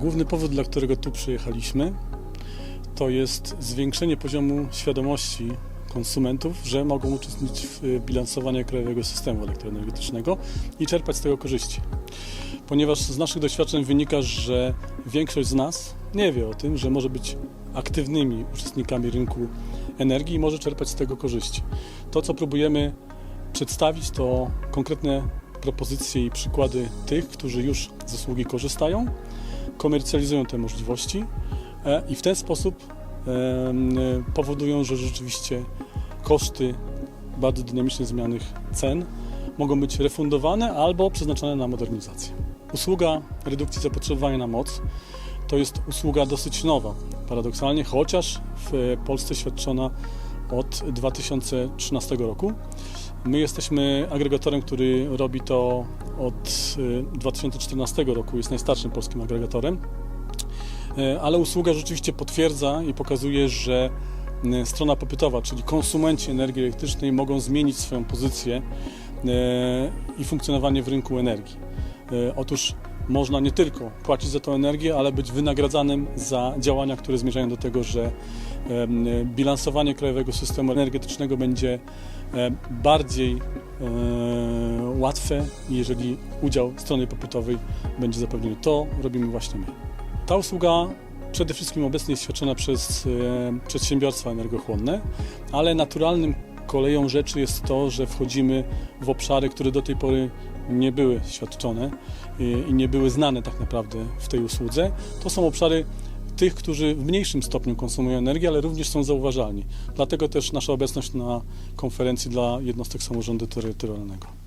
Główny powód, dla którego tu przyjechaliśmy, to jest zwiększenie poziomu świadomości konsumentów, że mogą uczestniczyć w y, bilansowaniu krajowego systemu elektroenergetycznego i czerpać z tego korzyści. Ponieważ z naszych doświadczeń wynika, że większość z nas nie wie o tym, że może być aktywnymi uczestnikami rynku energii i może czerpać z tego korzyści. To, co próbujemy przedstawić, to konkretne propozycje i przykłady tych, którzy już z usługi korzystają, komercjalizują te możliwości e, i w ten sposób e, powodują, że rzeczywiście koszty bardzo dynamicznie zmiennych cen mogą być refundowane albo przeznaczone na modernizację. Usługa redukcji zapotrzebowania na moc to jest usługa dosyć nowa, paradoksalnie, chociaż w Polsce świadczona od 2013 roku. My jesteśmy agregatorem, który robi to od y, 2014 roku, jest najstarszym polskim agregatorem, E, ale usługa rzeczywiście potwierdza i pokazuje, że e, strona popytowa, czyli konsumenci energii elektrycznej mogą zmienić swoją pozycję e, i funkcjonowanie w rynku energii. E, Otóż można nie tylko płacić za tą energię, ale być wynagradzanym za działania, które zmierzają do tego, że em, bilansowanie krajowego systemu energetycznego będzie bardziej e, łatwe, jeżeli udział strony popytowej będzie zapewniony. To robimy właśnie my. Ta usługa przede wszystkim obecnie jest świadczona przez e, przedsiębiorstwa energochłonne, ale naturalnym koleją rzeczy jest to, że wchodzimy w obszary, które do tej pory nie były świadczone e, i nie były znane tak naprawdę w tej usłudze. To są obszary tych, którzy w mniejszym stopniu konsumują energię, ale również są zauważalni. Dlatego też nasza obecność na konferencji dla jednostek samorządu terytorialnego.